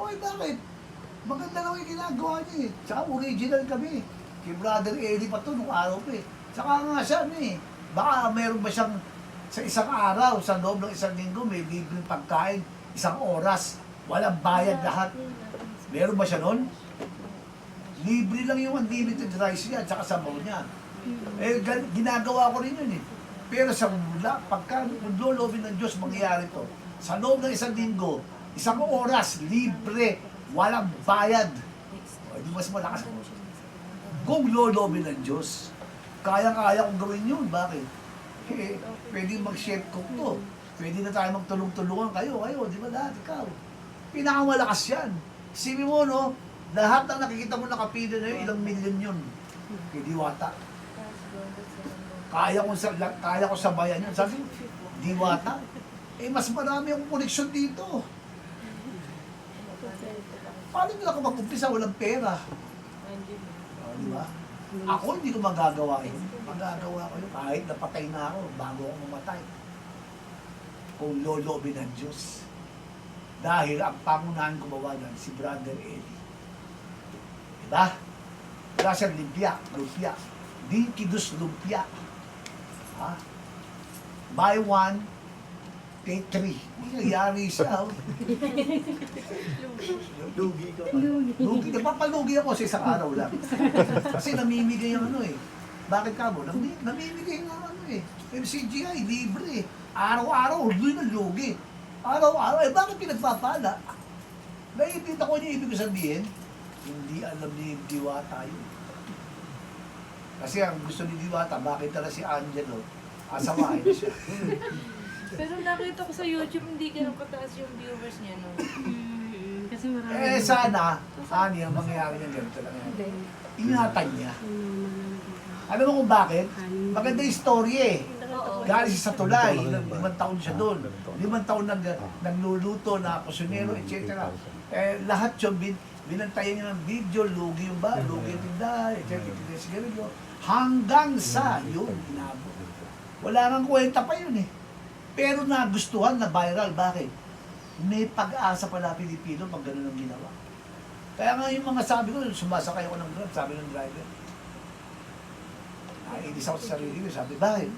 Oy, bakit? Maganda naman yung ginagawa niya eh. Tsaka original kami. Kay Brother Eddie pa to nung araw pa eh. Tsaka nga siya ano eh. Baka meron ba siyang sa isang araw, sa loob ng isang linggo, may libreng pagkain, isang oras, walang bayad lahat. Meron ba siya nun? Libre lang yung unlimited rice niya, tsaka sabaw niya. Eh, ginagawa ko rin yun eh. Pero sa mula, pagka lolobin ng Diyos, mangyayari to. Sa loob ng isang linggo, isang oras, libre, walang bayad. O, di mas malakas mo. Kung lolobin ng Diyos, kaya-kaya kong gawin yun. Bakit? Eh, pwede mag-chef cook to. Pwede na tayo magtulong-tulungan kayo. Kayo, di ba lahat? Ikaw. Pinakamalakas yan. Simi mo, no? Lahat ng nakikita mo nakapila na yun, ilang milyon yun. Kay Diwata. Kaya ko sa kaya ko sabayan yun. Sabi, Diwata. Eh, mas marami akong koneksyon dito. Paano nila ako mag-umpisa? Walang pera. O, di ba? Ako hindi ko magagawa yun. Magagawa ko yun kahit napatay na ako bago ako mamatay. Kung lolobin ng Diyos. Dahil ang pangunahan gumawa yan, si Brother Eli. Diba? Wala siyang limpia, lumpia. Di kidus lumpia. Ha? Buy one, pay three. Nangyayari siya. oh. Lugi ka pa. Lugi, napapalugi ako sa isang araw lang. Kasi namimigay ang ano eh. Bakit ka mo? Nami, namimigay ng ano eh. MCGI, libre eh. Araw-araw, lugi na lugi. Araw-araw, eh bakit pinagpapala? Naiintindihan ko niya ibig sabihin, hindi alam ni Diwata yun. Kasi ang gusto ni Diwata, bakit tala si Angelo, asamahin siya. Pero nakita ko sa YouTube, hindi ganun kataas yung viewers niya, no? Mm, Kasi marami. eh sana, ani, ang mangyayari niya ganito lang yan. Ingatan niya. Alam mo kung bakit? Maganda yung story eh. Oo. Galing siya sa tulay, ilang- limang taon siya doon. Limang taon nag, nagluluto na kusinero, etc. Eh, lahat yun, bin, binantayan niya ng video, lugi yung ba, lugi yung tindahan, etc. etc. sigarilyo. Hanggang sa yun, inabot. Wala nang kwenta pa yun eh. Pero nagustuhan na viral, bakit? May pag-asa pala Pilipino pag ganun ang ginawa. Kaya nga yung mga sabi ko, sumasakay ako ng grab, sabi ng driver. Naiinis ako sa sarili ko, sabi, bakit?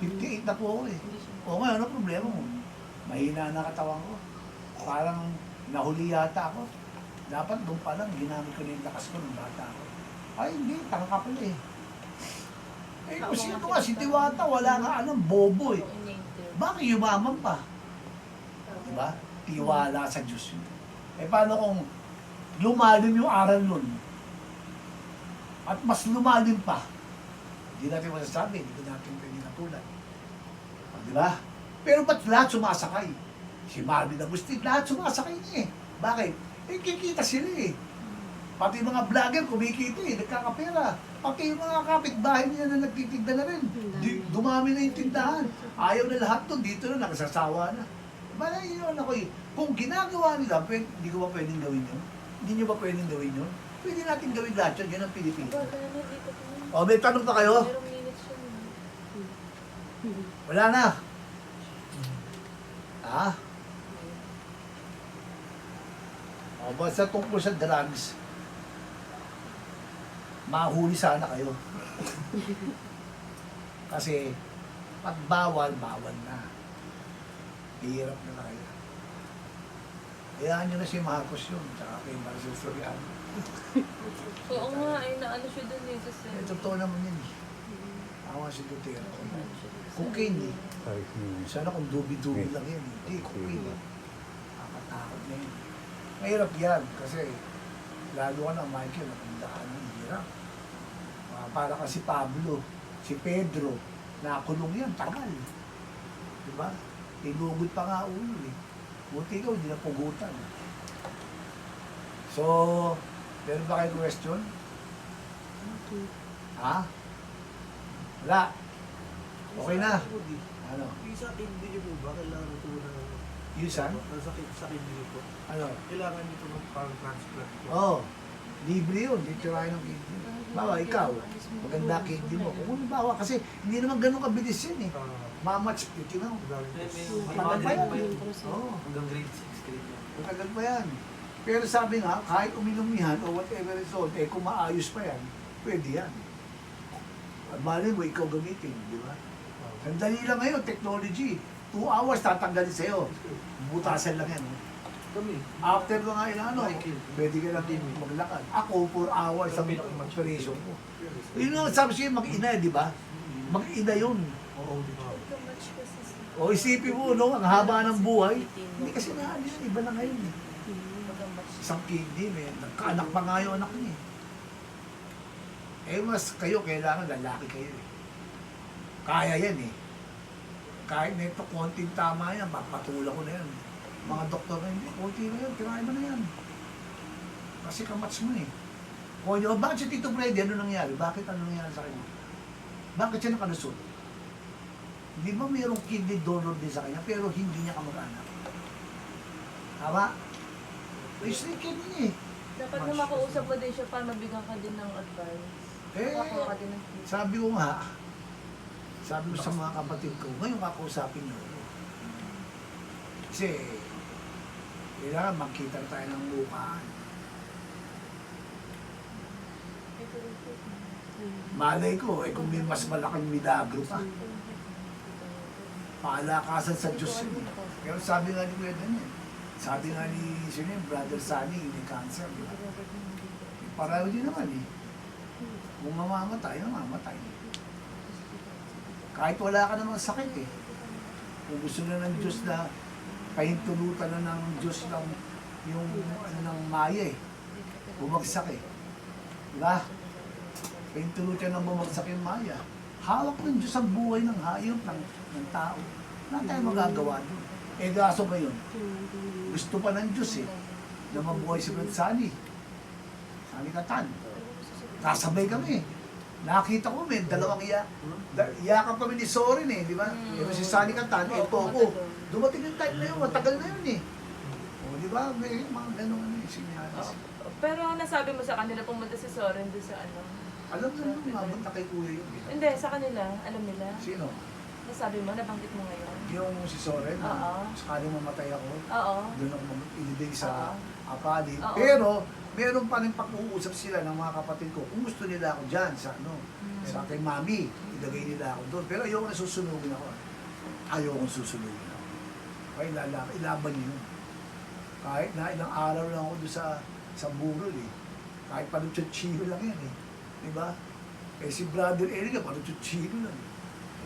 58 na po ako eh. O ngayon, ano problema mo? Mahina na katawan ko. Parang nahuli yata ako. Dapat doon pa lang, ginamit ko na yung lakas ko nung bata ako. Ay, hindi, tanga ka pala eh. Eh, kung sino nga, si Diwata, wala nga alam, bobo eh. Bakit yumaman pa? Diba? Tiwala sa Diyos yun. Eh, paano kung lumalim yung aral nun? At mas lumalim pa, hindi natin masasabi, hindi natin pwede natulan. O, Di ba? Pero ba't lahat sumasakay? Si Marvin Agustin, lahat sumasakay niya eh. Bakit? Eh, kikita sila eh. Pati yung mga vlogger, kumikita eh, nagkakapera. Pati yung mga kapitbahay niya na nagtitinda na rin. Di, dumami na yung tindahan. Ayaw na lahat to, dito na, nagsasawa na. Bala yun ako eh. Kung ginagawa nila, pwede, hindi ko ba pwedeng gawin yun? Hindi nyo ba pwedeng gawin yun? Pwede natin gawin lahat yun, yun ang Pilipinas. O, may tanong pa kayo? Wala na. Ha? O, basta tungkol sa drugs, mahuli sana kayo. Kasi, pag bawal, bawal na. Hirap na kayo. Hayaan nyo na si Marcos yun, tsaka kay Marcel Soriano. Oo nga, ay naano siya dun eh. Kasi, Eh, totoo naman yun eh. Awa si Duterte. Cocaine eh. Sana kung dubi-dubi lang yan. Hindi, cocaine eh. Nakakatakot na yun. Mahirap yan kasi lalo ka na Michael, natandaan ng hirap. Para kasi Pablo, si Pedro, nakulong yan, tagal. Diba? Tinugod pa nga ulo eh. Buti ikaw, hindi na pugutan. So, meron ba kayo question? Ha? Wala. Okay na. Ano? Yung sa kidney niyo po ba, kailangan ito Yusan? nasa kid- sa kidney niyo po. Ano? Kailangan nito ng parang transplant po. Oo. Oh, libre yun. Dito tayo ng kidney. Bawa, ikaw. Maganda kidney mo. Kung bawa, kasi hindi naman ganun kabilis yun eh. Mamatch, galing po. Matagal pa yan. Oo. Hanggang grade 6, grade 1. Matagal pa yan. Pero sabi nga, kahit uminom yan o whatever is all, eh kung maayos pa yan, pwede yan. Mali mo, ikaw gamitin, di ba? Sandali lang ngayon, technology. Two hours, tatanggalin sa'yo. Butasan lang yan. oh. Kami. After mga ilang ano, Michael. pwede ka lang din maglakad. Ako, 4 hours ang operation ko. Yun ang sabi siya, mag-ina, di ba? Mag-ina yun. Oo, di ba? Sa... O isipin mo, no, ang haba ng buhay. Hindi kasi na, ano yun, iba na ngayon. Eh. Isang kidney, may nagkaanak pa nga yung anak niya. Eh, mas kayo, kailangan lalaki kayo eh. Kaya yan eh. Kahit na ito, konting tama yan, papatulang ko na yan. Mga doktor na hindi, konti na yan, tirahin mo na yan. Kasi kamats mo eh. O yun, bakit si Tito Freddy, ano nangyari? Bakit ano nangyari sa kanya? Bakit siya nakalusot? Di ba mayroong kidney donor din sa kanya, pero hindi niya kamag-anak? Tama? Waste na kidney niya eh. Dapat na makausap mo din siya para mabigyan ka din ng advice. Eh, sabi ko nga, sabi ko sa mga kapatid ko, ngayon kakausapin niyo. Kasi, kailangan magkita tayo ng mukha. Malay ko, eh kung may mas malaking milagro pa, paalakasan sa Diyos yun. eh. Pero sabi nga ni Kuya Daniel, sabi nga ni sino Brother Sunny, may cancer, di ba? Pareho din naman eh. Kung mamamatay, mamamatay. Kahit wala ka namang sakit eh. Kung gusto na ng Diyos na pahintulutan na ng Diyos ng yung ano ng maya eh. Bumagsak eh. Diba? Pahintulutan ng bumagsak yung maya. Hawak ng Diyos ang buhay ng hayop, ng, ng tao. Wala tayong magagawa doon. Eh gaso ngayon, gusto pa ng Diyos eh, na mabuhay si Brad Sani. Sani Katan. Kasabay kami. Nakita ko, may dalawang iya. Da, iyakan kami ni Sorin eh, di ba? Mm. Pero si Sani Katan, Oo, ito doon. Dumating yung time na yun, matagal na yun eh. O, di ba? May mga ganun ano eh, sinyalis. Oo. Pero nasabi mo sa kanila pumunta si Soren doon sa ano? Alam mo nung mabot na kay kuya yun. eh. Hindi, sa kanila. Alam nila. Sino? Nasabi mo, nabanggit mo ngayon. Yung si Soren, Oo. sakaling mamatay ako. Oo. Doon ako ilibig sa Oo. Apali. Oo. Pero, meron pa rin pag-uusap sila ng mga kapatid ko. Kung gusto nila ako dyan, sa ano, Mm. sa kay mami, ilagay nila ako doon. Pero ayoko na susunugin ako. Ayoko susunugin ako. Kaya ilala, ilaban niyo. yun. Kahit na ilang araw lang ako doon sa sa burol eh. Kahit panuchuchino lang yan eh. Di ba? Eh si brother Eddie nga panuchuchino lang.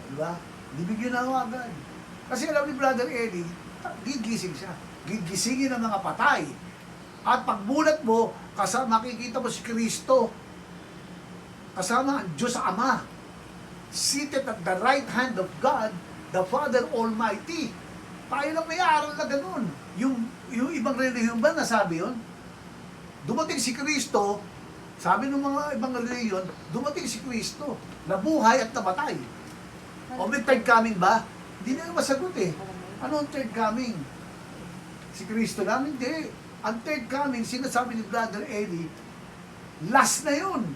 Di ba? Bibigyan na ako agad. Kasi alam ni brother Eddie, ta- gigising siya. Gigisingin ng mga patay. At pagbulat mo, kasama makikita mo si Kristo. Kasama ang Diyos Ama. Seated at the right hand of God, the Father Almighty. Tayo lang may aral na ganun. Yung, yung ibang relihiyon ba nasabi yun? Dumating si Kristo, sabi ng mga ibang relihiyon, dumating si Kristo, nabuhay at namatay. O may third coming ba? Hindi na masagot eh. Ano ang third coming? Si Kristo lang? Hindi. Ang third coming, sinasabi ni Brother Eddie, last na yun.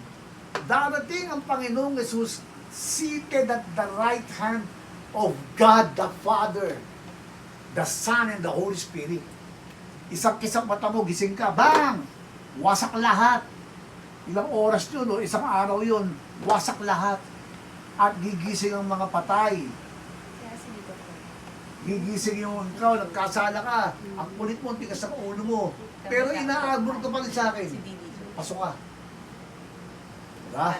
Darating ang Panginoong Jesus seated at the right hand of God the Father, the Son, and the Holy Spirit. Isang kisang mata mo, gising ka, bang! Wasak lahat. Ilang oras yun, o isang araw yun, wasak lahat. At gigising ang mga patay. Gigising yung ikaw, nagkasala ka. Ang kulit mo, ang tigas ng ulo mo. Pero inaagor ka pa rin sa akin. Pasok ka. Diba?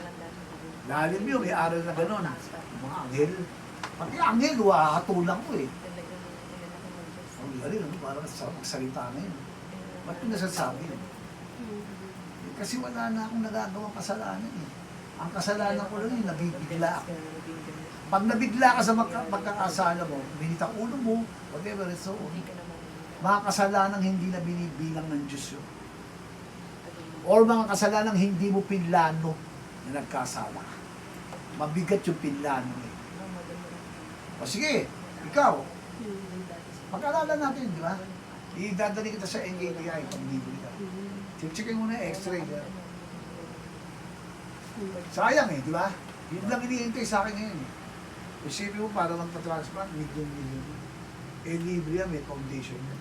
Lalim yun, may aral na gano'n. Yung mga anghel. Pati anghel, wahatulang ko eh. Ang galing, ano, parang sa magsalita na yun. Ba't ko nasasabi yun? Kasi wala na akong nagagawang kasalanan eh. Ang kasalanan ko lang yung nabibigla ako. Pag nabigla ka sa magka, magkakasala mo, binitang ulo mo, whatever it's so, mga kasalanang hindi na binibilang ng Diyos yun. Or mga kasalanang hindi mo pinlano na nagkasala ka. Mabigat yung pinlano eh. O sige, ikaw, pag-alala natin, di ba? Idadali kita sa NABI pag bibili ka. Check mo na x-ray. di ba? Sayang eh, di ba? Yun lang hinihintay sa akin ngayon. eh. Isipin mo para lang pa-transplant, million million. Eh, libre yan, may foundation yan.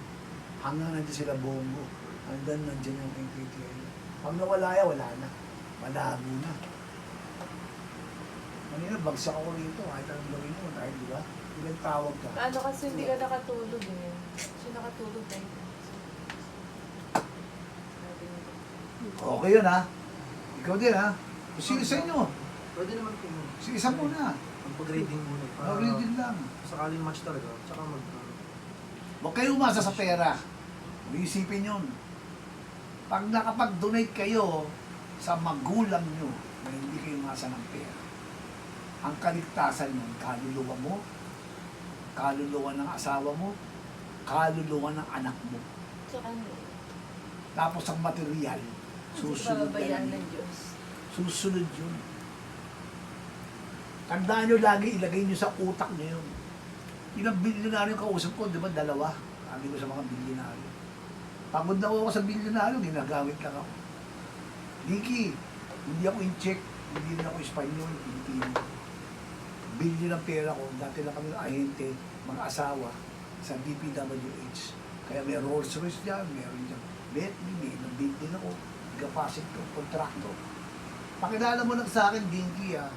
Hanggang nandiyan sila bongo. Hanggang nandyan yung criteria. Pag nawala yan, wala na. Malabo na. Kanina, bagsak ako rito. Kahit anong gawin mo, dahil di ba? Ilang tawag ka. Ano kasi hindi ka nakatulog eh. Kasi nakatulog tayo. Okay yun ha. Ikaw din ha. Sino sa inyo? Pwede naman po muna. Si isa muna. Mag-grading muna. Para Huwag din lang. sakaling match talaga. Tsaka mag... Huwag kayo umasa sa pera. Huwag isipin yun. Pag nakapag-donate kayo sa magulang nyo na hindi kayo umasa ng pera, ang kaligtasan nun, kaluluwa mo, kaluluwa ng asawa mo, kaluluwa ng anak mo. Tsaka ano, Tapos ang material, susunod na pababayaan lang ng yun. Diyos. Susunod yun. Tandaan nyo lagi, ilagay nyo sa utak nyo yun. Ilang bilyonaryo yung kausap ko, di ba? Dalawa. Sabi ko sa mga bilyonaryo. Pagod na ako sa bilyonaryo, ginagamit lang ako. Vicky, hindi ako in check, hindi rin ako Espanyol, Pilipino. Bilyon ang pera ko, dati lang kami ahente, mga asawa, sa DPWH. Kaya may Rolls Royce dyan, meron dyan Bentley, may ilang Bentley ako, gapasit ko, kontrakto. Pakilala mo lang sa akin, Dinky ah.